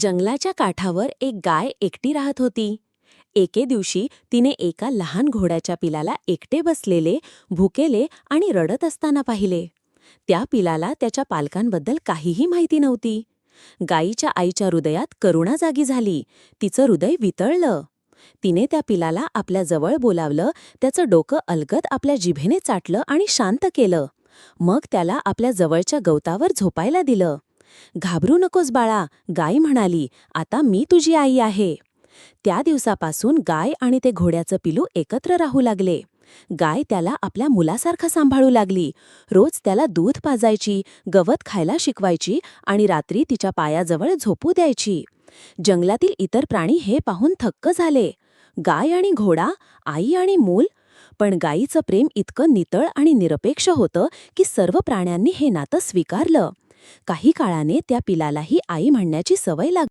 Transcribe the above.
जंगलाच्या काठावर एक गाय एकटी राहत होती. एके दिवशी तिने एका लहान घोड्याच्या पिलाला एकटे बसलेले भुकेले आणि रडत असताना पाहिले. त्या पिलाला त्याच्या पालकांबद्दल काहीही माहिती नव्हती. गायीच्या आईच्या हृदयात करुणा जागी झाली. तिचं हृदय वितळलं. तिने त्या पिलाला आपल्या जवळ बोलावलं त्याचं डोकं अलगद आपल्या जिभेने चाटलं आणि शांत केलं. मग त्याला आपल्या जवळच्या गवतावर झोपायला दिलं. घाबरू नकोस बाळा गाय म्हणाली आता मी तुझी आई आहे. त्या दिवसापासून गाय आणि ते घोड्याचं पिलू एकत्र राहू लागले. गाय त्याला आपल्या मुलासारखं सांभाळू लागली. रोज त्याला दूध पाजायची गवत खायला शिकवायची आणि रात्री तिच्या पायाजवळ झोपू द्यायची. जंगलातील इतर प्राणी हे पाहून थक्क झाले. गाय आणि घोडा आई आणि मूल पण गायीचं प्रेम इतकं नितळ आणि निरपेक्ष होतं की सर्व प्राण्यांनी हे नातं स्वीकारलं. काही काळाने त्या पिलालाही आई म्हणण्याची सवय लागली.